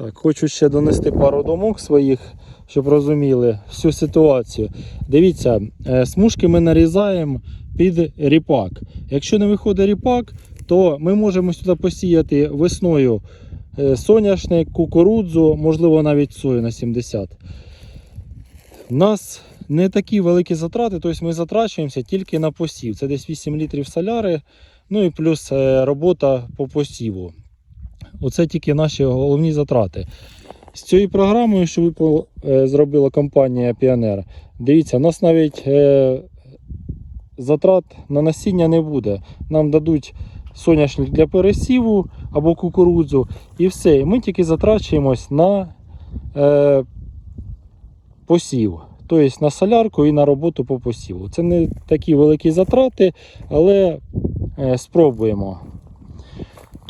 Так, хочу ще донести пару думок своїх, щоб розуміли всю ситуацію. Дивіться, е, смужки ми нарізаємо під ріпак. Якщо не виходить ріпак, то ми можемо сюди посіяти весною е, соняшник, кукурудзу, можливо навіть сою на 70. У нас не такі великі затрати, тобто ми затрачуємося тільки на посів. Це десь 8 літрів соляри, ну і плюс е, робота по посіву. Оце тільки наші головні затрати. З цією програмою, що е, зробила компанія Піонер, дивіться, у нас навіть е, затрат на насіння не буде. Нам дадуть соняшник для пересіву або кукурудзу і все. І ми тільки затрачуємось на е, посів. Тобто на солярку і на роботу по посіву. Це не такі великі затрати, але спробуємо.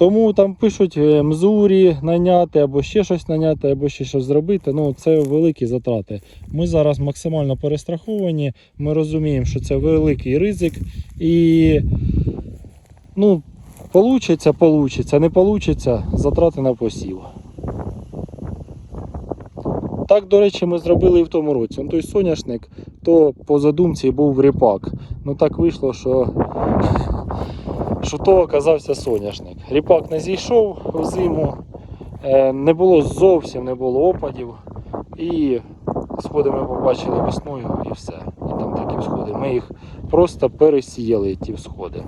Тому там пишуть е, мзурі наняти, або ще щось наняти, або ще щось зробити. Ну, це великі затрати. Ми зараз максимально перестраховані. Ми розуміємо, що це великий ризик. І ну, получиться, получиться, не получиться, затрати на посів. Так, до речі, ми зробили і в тому році. Ну, той соняшник, то по задумці був ріпак. Ну так вийшло, що що то оказався соняшник. Ріпак не зійшов в зиму, е, не було зовсім не було опадів. І сходи ми побачили весною і все. І там такі всходи. Ми їх просто пересіяли, ті всходи.